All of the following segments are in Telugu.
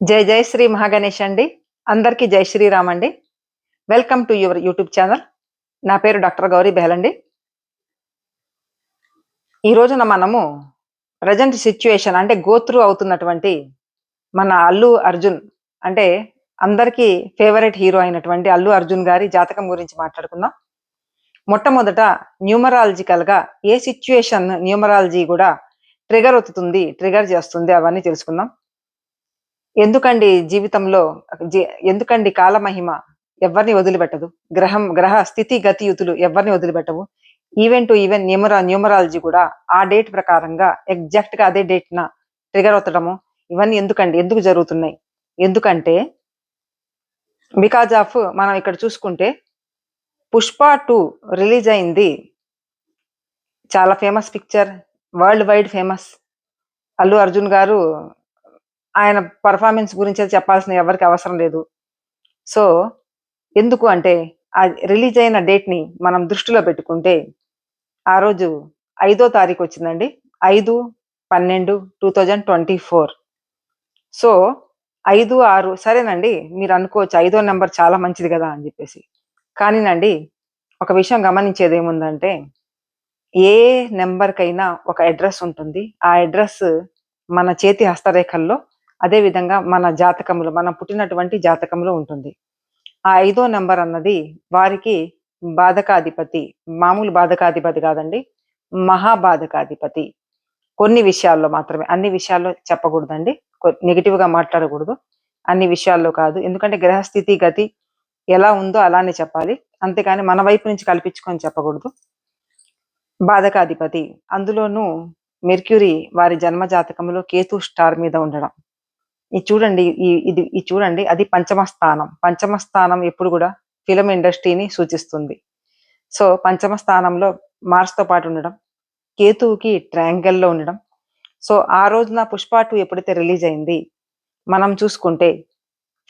జై జై శ్రీ మహాగణేష్ అండి. అందరికీ జై శ్రీరామ్ అండి. Welcome to your YouTube channel నా పేరు డాక్టర్ గౌరీ బెహలండి ఈ రోజున మనము ప్రజెంట్ సిచ్యువేషన్ అంటే గోత్రు అవుతున్నటువంటి మన అల్లు అర్జున్ అంటే అందరికీ ఫేవరెట్ హీరో అయినటువంటి అల్లు అర్జున్ గారి జాతకం గురించి మాట్లాడుకుందాం. మొట్టమొదట న్యూమరాలజికల్గా ఏ సిచ్యువేషన్ న్యూమరాలజీ కూడా ట్రిగర్ అవుతుంది ట్రిగర్ చేస్తుంది అవన్నీ తెలుసుకుందాం. ఎందుకండి జీవితంలో ఎందుకండి కాలమహిమ ఎవరిని వదిలిపెట్టదు? గ్రహం గ్రహ స్థితి గతియుతులు ఎవరిని వదిలిపెట్టవు? ఈవెన్ టు ఈవెన్ న్యూమరా న్యూమరాలజీ కూడా ఆ డేట్ ప్రకారంగా ఎగ్జాక్ట్గా అదే డేట్ న ట్రిగర్ అవుతడము. ఇవన్నీ ఎందుకండి? ఎందుకు జరుగుతున్నాయి? ఎందుకంటే బికాజ్ ఆఫ్ మనం ఇక్కడ చూసుకుంటే పుష్ప టూ రిలీజ్ అయింది. చాలా famous picture world wide famous. Allu Arjun గారు ఆయన పర్ఫార్మెన్స్ గురించి చెప్పాల్సిన ఎవరికి అవసరం లేదు. సో ఎందుకు అంటే ఆ రిలీజ్ అయిన డేట్ని మనం దృష్టిలో పెట్టుకుంటే ఆ రోజు ఐదో తారీఖు వచ్చిందండి. ఐదు పన్నెండు two thousand twenty four so ఐదు ఆరు సరేనండి మీరు అనుకోవచ్చు ఐదో నెంబర్ చాలా మంచిది కదా అని చెప్పేసి. కానీనండి ఒక విషయం గమనించేది ఏముందంటే ఏ నెంబర్కైనా ఒక అడ్రస్ ఉంటుంది. ఆ అడ్రస్ మన చేతి హస్తరేఖల్లో అదే విధంగా మన జాతకంలో మనం పుట్టినటువంటి జాతకంలో ఉంటుంది. ఆ ఐదో నెంబర్ అన్నది వారికి బాధకాధిపతి మామూలు బాధకాధిపతి కాదండి మహాబాధకాధిపతి. కొన్ని విషయాల్లో మాత్రమే అన్ని విషయాల్లో చెప్పకూడదండి నెగిటివ్గా మాట్లాడకూడదు. అన్ని విషయాల్లో కాదు ఎందుకంటే గ్రహస్థితి గతి ఎలా ఉందో అలానే చెప్పాలి. అంతేకాని మన వైపు నుంచి కల్పించుకొని చెప్పకూడదు. బాధకాధిపతి అందులోనూ మెర్క్యూరీ వారి జన్మ జాతకంలో కేతు స్టార్ మీద ఉండడం. ఇది చూడండి ఈ ఇది ఇది చూడండి అది పంచమ స్థానం. పంచమ స్థానం ఎప్పుడు కూడా ఫిలిం ఇండస్ట్రీని సూచిస్తుంది. సో పంచమ స్థానంలో మార్స్తో పాటు ఉండడం కేతువుకి ట్రయాంగిల్లో ఉండడం. సో ఆ రోజున పుష్ప టూ ఎప్పుడైతే రిలీజ్ అయింది మనం చూసుకుంటే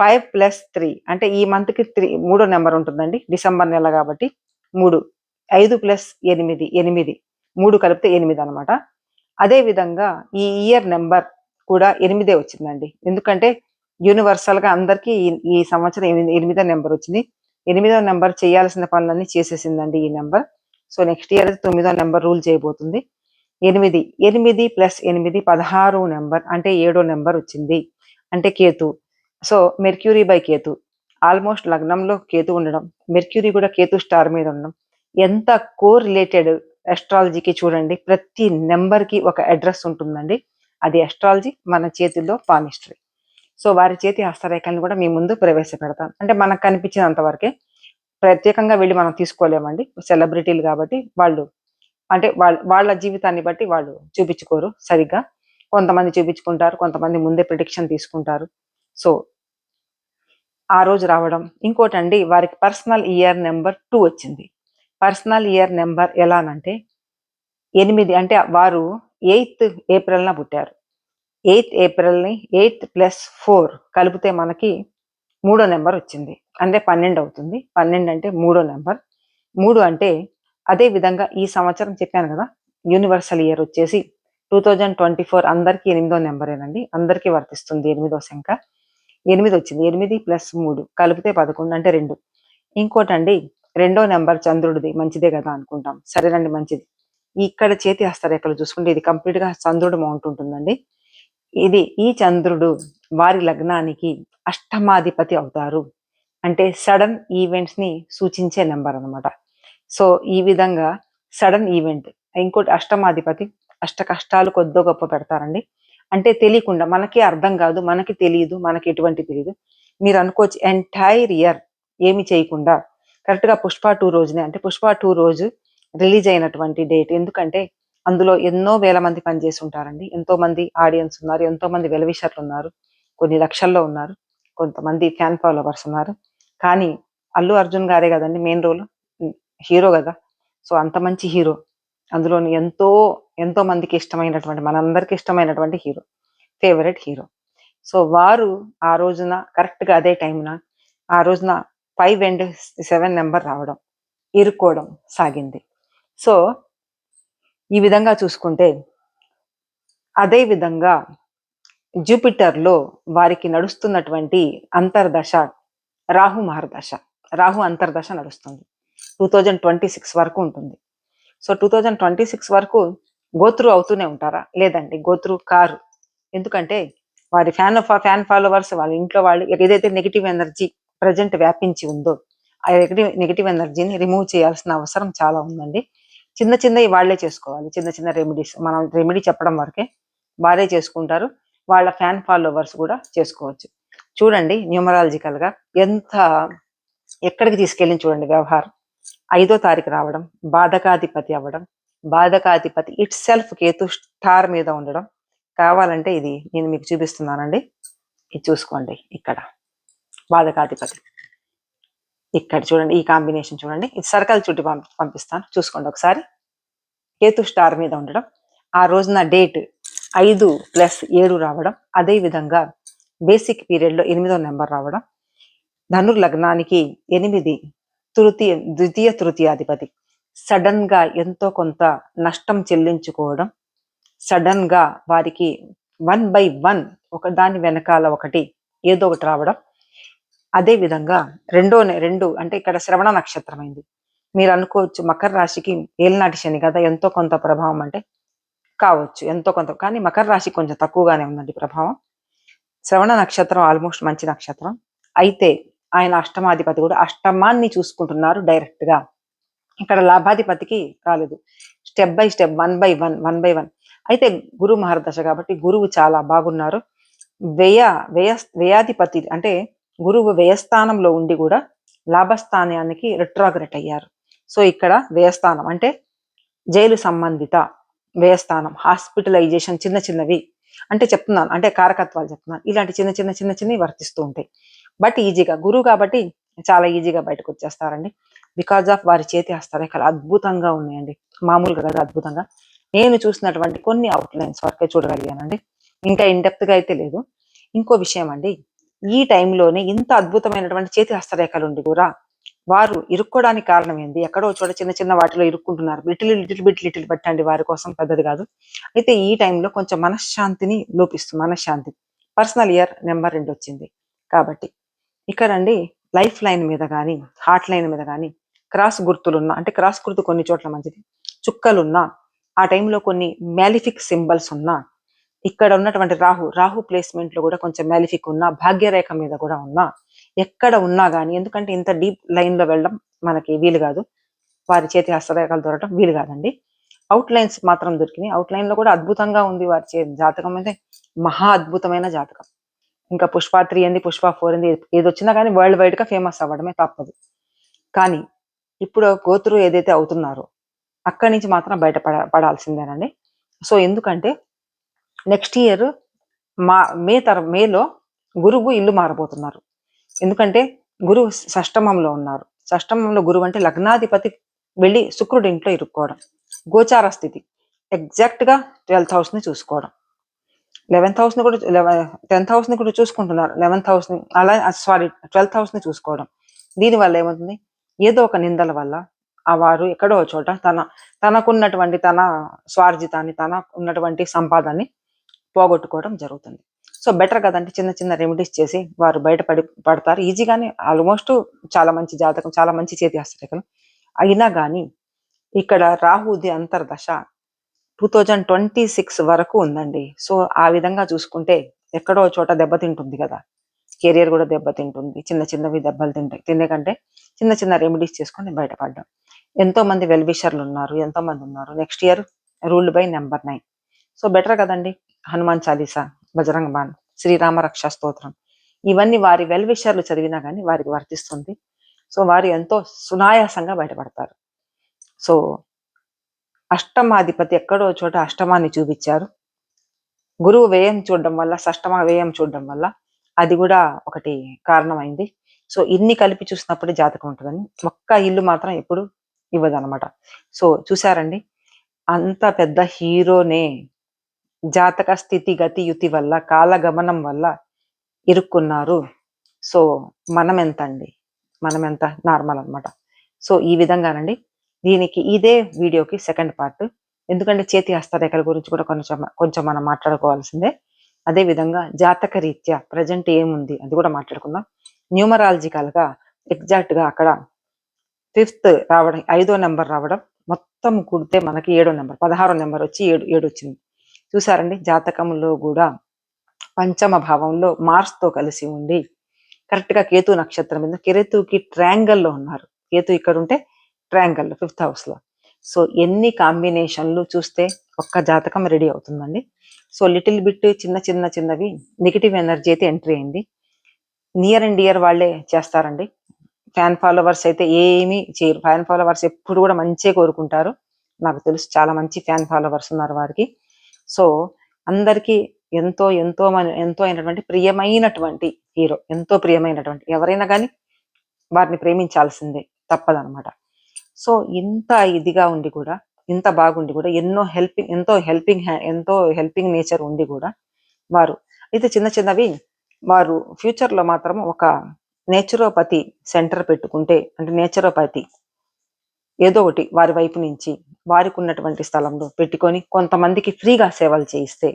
ఫైవ్ ప్లస్ త్రీ అంటే ఈ మంత్కి త్రీ మూడో నెంబర్ ఉంటుందండి డిసెంబర్ నెల కాబట్టి మూడు. ఐదు ప్లస్ ఎనిమిది ఎనిమిది. మూడు కలిపితే ఎనిమిది అనమాట అదే విధంగా ఈ ఇయర్ నెంబర్ కూడా ఎనిమిదే వచ్చిందండి. ఎందుకంటే యూనివర్సల్గా అందరికీ ఈ- సంవత్సరం ఎనిమిదో నెంబర్ వచ్చింది. ఎనిమిదో నెంబర్ చేయాల్సిన పనులన్నీ చేసేసిందండి ఈ నెంబర్. సో నెక్స్ట్ ఇయర్ తొమ్మిదో నెంబర్ రూల్ చేయబోతుంది. ఎనిమిది ఎనిమిది ప్లస్ ఎనిమిది పదహారు నెంబర్ అంటే ఏడో నెంబర్ వచ్చింది. అంటే Ketu. So Mercury by Ketu. Almost లగ్నంలో కేతు ఉండడం మెర్క్యూరీ కూడా కేతు స్టార్ మీద ఉండడం. ఎంత కో రిలేటెడ్ ఎస్ట్రాలజీకి చూడండి ప్రతి నెంబర్కి ఒక అడ్రస్ ఉంటుందండి. అది ఎస్ట్రాలజీ మన చేతుల్లో పామిస్ట్రీ సో వారి చేతి హస్తరేఖలను కూడా మీ ముందు ప్రవేశపెడతాను. అంటే మనకు కనిపించినంత వరకే ప్రత్యేకంగా వెళ్ళి మనం తీసుకోలేమండి. సెలబ్రిటీలు కాబట్టి వాళ్ళు అంటే వాళ్ళ వాళ్ళ జీవితాన్ని బట్టి వాళ్ళు చూపించుకోరు సరిగ్గా. కొంతమంది చూపించుకుంటారు కొంతమంది ముందే ప్రిడిక్షన్ తీసుకుంటారు. సో ఆ రోజు రావడం. ఇంకోటండి వారికి పర్సనల్ ఇయర్ నెంబర్ టూ వచ్చింది. పర్సనల్ ఇయర్ నెంబర్ ఎలానంటే ఎనిమిది అంటే వారు ఎయిత్ ఏప్రిల్న పుట్టారు. ఎయిత్ ఏప్రిల్ని ఎయిత్ ప్లస్ ఫోర్ కలిపితే మనకి మూడో నెంబర్ వచ్చింది. అంటే పన్నెండు అవుతుంది. పన్నెండు అంటే మూడో నెంబర్. మూడు అంటే అదే విధంగా ఈ సంవత్సరం చెప్పాను కదా యూనివర్సల్ ఇయర్ వచ్చేసి టూ థౌజండ్ ట్వంటీ ఫోర్ అందరికీ ఎనిమిదో నెంబరేనండి. అందరికీ వర్తిస్తుంది ఎనిమిదో సంఖ్య. ఎనిమిది వచ్చింది. ఎనిమిది ప్లస్ మూడు కలిపితే పదకొండు అంటే రెండు. ఇంకోటండి రెండో నెంబర్ చంద్రుడిది. మంచిదే కదా అనుకుంటాం. సరేనండి మంచిది. ఇక్కడ చేతి హస్తరేఖలు చూసుకుంటే ఇది కంప్లీట్గా చంద్రుడు మౌంట్ ఉంటుందండి. ఇది ఈ చంద్రుడు వారి లగ్నానికి అష్టమాధిపతి అవుతారు. అంటే సడన్ ఈవెంట్స్ని సూచించే నెంబర్ అన్నమాట. సో ఈ విధంగా సడన్ ఈవెంట్ ఇంకోటి అష్టమాధిపతి అష్ట కష్టాలు కొద్దో గొప్ప పెడతారండి. అంటే తెలియకుండా మనకి అర్థం కాదు మనకి తెలియదు మనకి ఎటువంటి తెలియదు మీరు అనుకోవచ్చు ఎంటైర్ ఇయర్ ఏమి చేయకుండా కరెక్ట్గా పుష్ప టూ రోజునే అంటే పుష్ప టూ రోజు రిలీజ్ అయినటువంటి డేట్. ఎందుకంటే అందులో ఎన్నో వేల మంది పనిచేసి ఉంటారండి. ఎంతో మంది ఆడియన్స్ ఉన్నారు ఎంతో మంది వెలవిషర్లు ఉన్నారు కొన్ని లక్షల్లో ఉన్నారు కొంతమంది ఫ్యాన్ ఫాలోవర్స్ ఉన్నారు. కానీ అల్లు అర్జున్ గారే కదండి మెయిన్ రోల్ హీరో కదా. సో అంత మంచి హీరో. అందులోని ఎంతో ఎంతో మందికి ఇష్టమైనటువంటి మనందరికి ఇష్టమైనటువంటి హీరో ఫేవరెట్ హీరో. సో వారు ఆ రోజున కరెక్ట్గా అదే టైంన ఆ రోజున ఫైవ్ అండ్ సెవెన్ నెంబర్ రావడం ఇరుక్కోవడం సాగింది. సో ఈ విధంగా చూసుకుంటే అదే విధంగా జూపిటర్‌లో వారికి నడుస్తున్నటువంటి అంతర్దశ రాహు మహర్దశ. రాహు అంతర్దశ నడుస్తుంది. 2026 వరకు ఉంటుంది. సో, 2026 వరకు గోత్రు అవుతూనే ఉంటారా? లేదండి. గోత్రు కారు. ఎందుకంటే వారి ఫ్యాన్ ఫ ఫ్యాన్ ఫాలోవర్స్ వాళ్ళ ఇంట్లో వాళ్ళు ఏదైతే నెగిటివ్ ఎనర్జీ ప్రెజెంట్ వ్యాపించి ఉందో, ఆ నెగిటివ్ నెగెటివ్ ఎనర్జీని రిమూవ్ చేయాల్సిన అవసరం చాలా ఉందండి. చిన్న చిన్నవి వాళ్ళే చేసుకోవాలి. చిన్న చిన్న రెమెడీస్. మనం రెమెడీ చెప్పడం వరకే. వారే చేసుకుంటారు. వాళ్ళ ఫ్యాన్ ఫాలోవర్స్ కూడా చేసుకోవచ్చు. చూడండి న్యూమరాలజికల్‌గా ఎంత ఎక్కడికి తీసుకెళ్ళింది చూడండి వ్యవహారం. ఐదో తారీఖు రావడం, బాధకాధిపతి అవ్వడం, బాధకాధిపతి ఇట్ సెల్ఫ్ కేతు స్టార్ మీద ఉండడం. కావాలంటే ఇది నేను మీకు చూపిస్తున్నానండి. ఇది చూసుకోండి ఇక్కడ. బాధకాధిపతి. ఇక్కడ చూడండి ఈ కాంబినేషన్ చూడండి. ఇది సర్కల్ చుట్టి పంపిస్తాను. చూసుకోండి ఒకసారి. కేతు స్టార్ మీద ఉండడం. ఆ రోజున డేట్ 5+7 రావడం. అదే విధంగా బేసిక్ పీరియడ్‌లో ఎనిమిదో నెంబర్ రావడం. ధనుర్ లగ్నానికి ఎనిమిది తృతీయ ద్వితీయ తృతీయాధిపతి. సడన్గా ఎంతో కొంత నష్టం చెల్లించుకోవడం. సడన్గా వారికి వన్ బై వన్ ఒక దాని వెనకాల ఒకటి ఏదో ఒకటి రావడం. అదే విధంగా రెండో రెండు అంటే ఇక్కడ శ్రవణ నక్షత్రం అయింది. మీరు అనుకోవచ్చు మకర రాశికి ఏలినాటి శని కదా! ఎంతో కొంత ప్రభావం అంటే కావచ్చు. ఎంతో కొంత. కానీ మకర రాశి కొంచెం తక్కువగానే ఉందండి ప్రభావం. శ్రవణ నక్షత్రం ఆల్మోస్ట్ మంచి నక్షత్రం. అయితే ఆయన అష్టమాధిపతి కూడా అష్టమాన్ని చూసుకుంటున్నారు డైరెక్ట్‌గా. ఇక్కడ లాభాధిపతికి కాలేదు step by step, one by one, one by one. అయితే గురు మహర్దశ కాబట్టి గురువు చాలా బాగున్నారు. వ్యయ వ్యయ వ్యయాధిపతి అంటే గురువు వ్యయస్థానంలో ఉండి కూడా లాభస్థానానికి రిట్రాగ్రెట్ అయ్యారు. సో, ఇక్కడ వ్యయస్థానం అంటే జైలు సంబంధిత వ్యయస్థానం, హాస్పిటలైజేషన్ చిన్న చిన్నవి అంటే చెప్తున్నాను. అంటే కారకత్వాలు చెప్తున్నాను. ఇలాంటి చిన్న చిన్న చిన్న చిన్నవి వర్తిస్తూ ఉంటాయి. బట్ ఈజీగా గురువు కాబట్టి చాలా ఈజీగా బయటకు వచ్చేస్తారండి బికాజ్ ఆఫ్ వారి చేతి హస్తరేఖలు అద్భుతంగా ఉన్నాయండి. మామూలుగా కదా అద్భుతంగా. నేను చూసినటువంటి కొన్ని అవుట్‌లైన్స్ వరకే చూడగలిగానండి. ఇంకా ఇన్ డెప్త్‌గా అయితే లేదు. ఇంకో విషయం అండి. ఈ టైంలోనే ఇంత అద్భుతమైనటువంటి చేతి హస్తరేఖలు ఉండి కూడా వారు ఇరుక్కోవడానికి కారణం ఏంది? ఎక్కడో చోట చిన్న చిన్న వాటిలో ఇరుక్కుంటున్నారు. Little little bit little bit అండి వారి కోసం పెద్దది కాదు. అయితే ఈ టైంలో కొంచెం మనశ్శాంతిని లోపిస్తుంది. మనశ్శాంతి. పర్సనల్ ఇయర్ నెంబర్ రెండు వచ్చింది. కాబట్టి ఇక్కడండి లైఫ్ లైన్ మీద కానీ హార్ట్ లైన్ మీద కానీ క్రాస్ గుర్తులున్న అంటే క్రాస్ గుర్తు కొన్ని చోట్ల మంచిది. చుక్కలున్నా, ఆ టైంలో కొన్ని మ్యాలిఫిక్ సింబల్స్ ఉన్నా, ఇక్కడ ఉన్నటువంటి రాహు, రాహు ప్లేస్మెంట్లో కూడా కొంచెం మెలిఫిక్ ఉన్నా, భాగ్యరేఖ మీద కూడా ఉన్నా, ఎక్కడ ఉన్నా కానీ ఎందుకంటే ఇంత డీప్ లైన్లో వెళ్ళడం మనకి వీలు కాదు. వారి చేతి హస్తరేఖలు దొరకడం వీలు కాదండి. అవుట్ లైన్స్ మాత్రం దొరికినాయి. లో కూడా అద్భుతంగా ఉంది వారి చేతి జాతకం అయితే మహా అద్భుతమైన జాతకం. ఇంకా 'పుష్ప త్రీ ఏంది, 'పుష్ప ఫోర్ ఏంది ఏదొచ్చినా కానీ వరల్డ్ వైడ్గా ఫేమస్ అవ్వడమే తప్పదు. కానీ ఇప్పుడు గో ఏదైతే అవుతున్నారో అక్కడి నుంచి మాత్రం బయట పడ పడాల్సిందేనండి. సో, ఎందుకంటే నెక్స్ట్ ఇయర్ మా మే తర మేలో గురువు ఇల్లు మారబోతున్నారు. ఎందుకంటే గురువు షష్టమంలో ఉన్నారు. షష్టమంలో గురువు అంటే లగ్నాధిపతి వెళ్ళి శుక్రుడి ఇంట్లో ఇరుక్కోవడం. గోచార స్థితి. ఎగ్జాక్ట్‌గా 12థ్ హౌస్‌ని చూసుకోవడం. 11థ్ హౌస్‌ని కూడా టెన్త్ హౌస్‌ని కూడా చూసుకుంటున్నారు. 11థ్ హౌస్‌ని అలా సారీ 12థ్ హౌస్‌ని చూసుకోవడం. దీనివల్ల ఏమవుతుంది? ఏదో ఒక నిందల వల్ల ఆ వారు ఎక్కడో చోట తన తనకున్నటువంటి తన స్వార్జితాన్ని, తన ఉన్నటువంటి సంపాదాన్ని పోగొట్టుకోవడం జరుగుతుంది. సో, బెటర్ కదంటే చిన్న చిన్న రెమెడీస్ చేసి వారు బయట పడి పడతారు. ఈజీగానే ఆల్మోస్ట్ చాలా మంచి జాతకం, చాలా మంచి చేతి హస్తరేఖలు. అయినా కానీ ఇక్కడ రాహుది అంతర్దశ 2026 వరకు ఉందండి. సో, ఆ విధంగా చూసుకుంటే ఎక్కడో చోట దెబ్బతింటుంది కదా! కెరియర్ కూడా దెబ్బతింటుంది. చిన్న చిన్నవి దెబ్బలు తింటాయి. తినేకంటే చిన్న చిన్న రెమెడీస్ చేసుకొని బయటపడడం. ఎంతో మంది వెల్విషర్లు ఉన్నారు. ఎంతో మంది ఉన్నారు. Next year ruled by number nine so, better కదండీ. హనుమాన్ చాలీసా, బజరంగ బాణ్, శ్రీరామ రక్షా స్తోత్రం ఇవన్నీ వారి వెల్విషర్లు చదివినా కానీ వారికి వర్తిస్తుంది. సో, వారు ఎంతో సునాయాసంగా బయటపడతారు. సో, అష్టమాధిపతి ఎక్కడో చోట అష్టమాన్ని చూపించారు గురువు వ్యయం చూడడం వల్ల, షష్టమ వ్యయం చూడడం వల్ల అది కూడా ఒకటి కారణమైంది. సో, ఇన్ని కలిపి చూసినప్పుడే జాతకం ఉంటుందని ఒక్క ఇల్లు మాత్రం ఎప్పుడు ఇవ్వదనమాట. సో, చూసారండి. అంత పెద్ద హీరోనే జాతక స్థితి, గతి, యుతి వల్ల, కాలగమనం వల్ల ఇరుక్కున్నారు. సో, మనం ఎంత అండి మనమెంత నార్మల్ అన్నమాట. సో, ఈ విధంగానండి. దీనికి ఇదే వీడియోకి సెకండ్ పార్ట్. ఎందుకంటే చేతి హస్తరేఖల గురించి కూడా కొంచెం కొంచెం మనం మాట్లాడుకోవాల్సిందే. అదే విధంగా జాతక రీత్యా ప్రజెంట్ ఏముంది అది కూడా మాట్లాడుకుందాం న్యూమరాలజికల్గా గా ఎగ్జాక్ట్గా అక్కడ ఫిఫ్త్ రావడం ఐదో నెంబర్ రావడం మొత్తం కుడితే మనకి ఏడో నెంబర్ పదహారో నెంబర్ వచ్చి ఏడు ఏడు వచ్చింది చూసారండి? జాతకంలో కూడా పంచమ భావంలో మార్స్తో కలిసి ఉండి కరెక్ట్గా కేతు నక్షత్రం మీద కేతుకి ట్రయాంగల్లో ఉన్నారు. కేతు ఇక్కడ ఉంటే ట్రయాంగల్ ఫిఫ్త్ హౌస్లో సో ఎన్ని కాంబినేషన్లు చూస్తే ఒక్క జాతకం రెడీ అవుతుందండి. సో లిటిల్ బిట్ చిన్న చిన్న చిన్నవి నెగిటివ్ ఎనర్జీ అయితే ఎంట్రీ అయింది. నియర్ అండ్ ఇయర్ వాళ్ళే చేస్తారండి. ఫ్యాన్ ఫాలోవర్స్ అయితే ఏమీ చేయరు. ఫ్యాన్ ఫాలోవర్స్ ఎప్పుడు కూడా మంచిగా కోరుకుంటారు. నాకు తెలుసు చాలా మంచి ఫ్యాన్ ఫాలోవర్స్ ఉన్నారు వారికి. సో అందరికీ ఎంతో ఎంతో ఎంతో అయినటువంటి ప్రియమైనటువంటి హీరో ఎంతో ప్రియమైనటువంటి ఎవరైనా కానీ వారిని ప్రేమించాల్సిందే తప్పదనమాట సో ఇంత ఇదిగా ఉండి కూడా ఇంత బాగుండి కూడా ఎన్నో హెల్పింగ్ ఎంతో హెల్పింగ్ ఎంతో హెల్పింగ్ నేచర్ ఉండి కూడా వారు అయితే చిన్న చిన్నవి వారు ఫ్యూచర్లో మాత్రం ఒక నేచురోపతి సెంటర్ పెట్టుకుంటే అంటే నేచురోపతి ఏదో ఒకటి వారి వైపు నుంచి వారికి ఉన్నటువంటి స్థలంలో పెట్టుకొని కొంతమందికి ఫ్రీగా సేవలు చేయిస్తే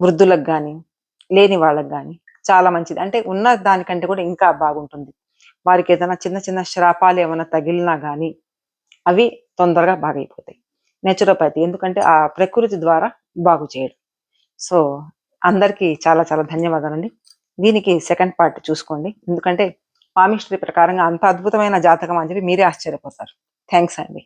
వృద్ధులకు కానీ లేని వాళ్ళకి కానీ చాలా మంచిది. అంటే ఉన్న దానికంటే కూడా ఇంకా బాగుంటుంది. వారికి ఏదైనా చిన్న చిన్న శ్రాపాలు ఏమైనా తగిలినా కానీ అవి తొందరగా బాగైపోతాయి. నేచురోపతి. ఎందుకంటే ఆ ప్రకృతి ద్వారా బాగు చేయడం. సో అందరికీ చాలా చాలా ధన్యవాదాలండి. దీనికి సెకండ్ పార్ట్ చూసుకోండి. ఎందుకంటే పామిస్ట్రీ ప్రకారంగా అంత అద్భుతమైన జాతకం అని చెప్పి మీరే ఆశ్చర్యపోతారు. థ్యాంక్స్ అండి